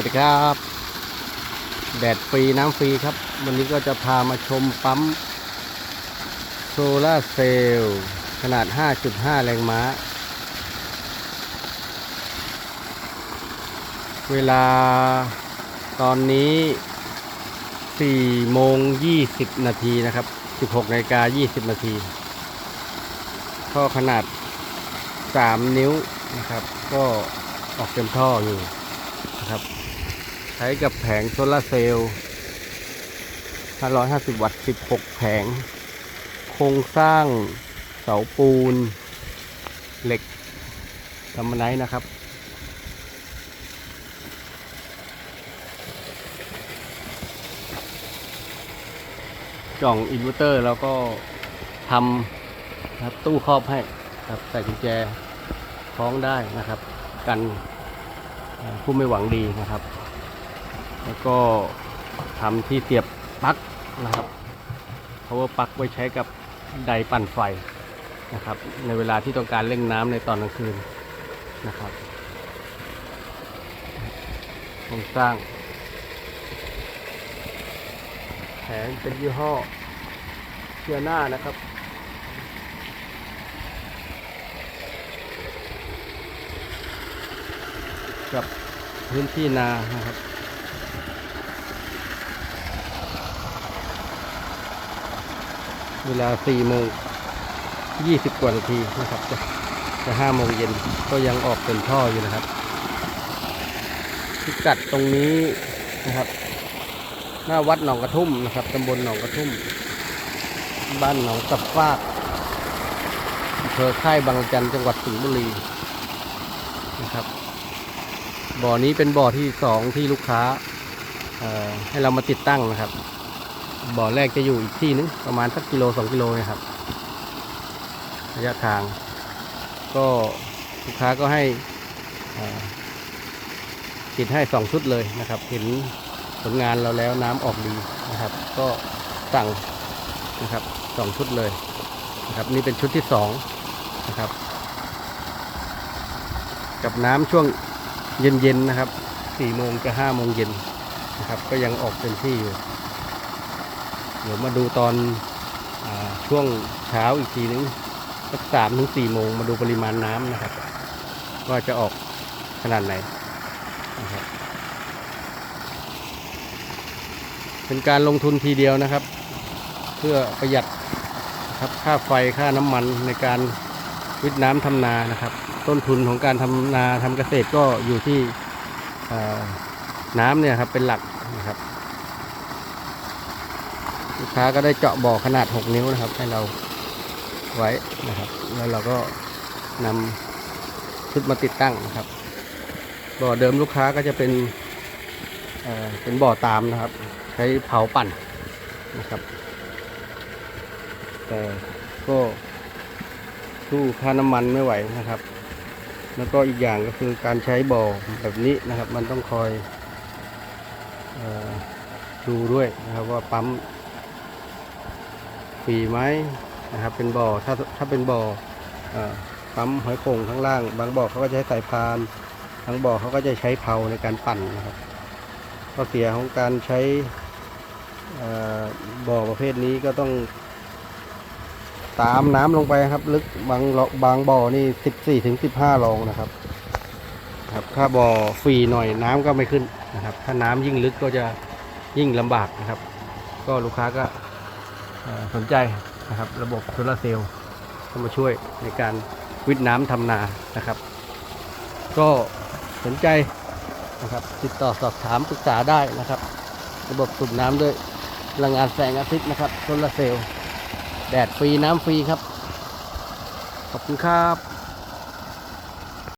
วัสดีครับ แดดฟรีน้ำฟรีครับ วันนี้ก็จะพามาชมปั๊มโซลาร์เซลล์ขนาด 5.5 แรงม้า เวลาตอนนี้4โมง 20 นาทีนะครับ 16นาฬิกา20 นาทีท่อขนาด 3 นิ้วนะครับ ก็ออกเต็มท่ออยู่นะครับ ใช้กับแผงโซลาเซลล์ 550 วัตต์ 16 แผง โครงสร้างเสาปูน เหล็กทำมไนนะครับกล่องอินเวอร์เตอร์แล้วก็ทำครับตู้ครอบให้ครับใส่กุญแจคล้องได้นะครับ กันผู้ไม่หวังดีนะครับ แล้วก็ทำที่เสียบปลั๊กนะครับ power ปลั๊กไว้ใช้กับไดปั่นไฟนะครับ ในเวลาที่ต้องการเร่งน้ำในตอนกลางคืนนะครับโครงสร้างแผงเป็นยี่ห้อเชียน่านะครับกับพื้นที่นานะครับ เวลา4โมง20 กว่านาทีนะครับ จะจะ5โมงเย็นก็ยังออกเป็นท่ออยู่นะครับพิกัดตรงนี้นะครับ หน้าวัดหนองกระทุ่มนะครับตำบลหนองกระทุ่ม บ้านหนองสับฟากอำเภอค่ายบางจันทร์จังหวัดสิงห์บุรีนะครับ บ่อนี้เป็นบ่อที่สองที่ลูกค้าให้เรามาติดตั้งนะครับ บ่อแรกจะอยู่อีกที่นึงประมาณสักกิโลสองกิโลนะครับระยะทาง ก็ลูกค้าก็ให้ติดให้สองชุดเลยนะครับ เห็นผลงานเราแล้วน้ำออกดีนะครับ ก็สั่งนะครับสองชุดเลยนะครับ นี่เป็นชุดที่สองนะครับ กับน้ำช่วงเย็นๆนะครับสี่โมงจะห้าโมงเย็นนะครับ ก็ยังออกเต็มที่อยู่ เดี๋ยวมาดูตอนอช่วงเช้าอีกทีนึงสักสามถึงสี่โมงมาดูปริมาณน้ำนะครับ ว่าจะออกขนาดไหนนะครับเป็นการลงทุนทีเดียวนะครับ เพื่อประหยัดครับค่าไฟค่าน้ำมันในการวิทย์น้ำทำนานะครับ ต้นทุนของการทำนาทำเกษตรก็อยู่ที่น้ำเนี่ยครับเป็นหลักนะครับ ลูกค้าก็ได้เจาะบ่อขนาด 6 นิ้วนะครับ ให้เราไว้นะครับ แล้วเราก็นำชุดมาติดตั้งนะครับ บ่อเดิมลูกค้าก็จะเป็นเเป็นบ่อตามนะครับ ใช้เผาปั่นนะครับ แต่ก็สู้ค่าน้ำมันไม่ไหวนะครับ แล้วก็อีกอย่างก็คือการใช้บ่อแบบนี้นะครับ มันต้องคอยออดูด้วยนะครับว่าปั๊ม รีไหมนะครับเป็นบ่อถ้าถ้าเป็นบ่อปั๊มหอยโข่งข้างล่าง บางบ่อเขาก็จะใช้สายพานทั้งบ่อเขาก็จะใช้เผาในการปั่นนะครับข้อเสียของการใช้บ่อประเภทนี้ก็ต้อง ตามน้ำลงไปครับ ลึกบางบางบ่อนี่สิบสี่ถึงสิบห้าลองนะครับครับถ้าบ่อฟรีหน่อยน้ำก็ไม่ขึ้นนะครับ ถ้าน้ำยิ่งลึกก็จะยิ่งลำบากนะครับ ก็ลูกค้าก็ สนใจนะครับระบบโซลาร์เซลล์เข้ามาช่วยในการวิทน้ำทำนานะครับ ก็สนใจนะครับติดต่อสอบถามปรึกษาได้นะครับ ระบบสูบน้ำด้วยพลังงานแสงอาทิตย์นะครับโซลาร์เซลล์แดดฟรีน้ำฟรีครับ ขอบคุณครับ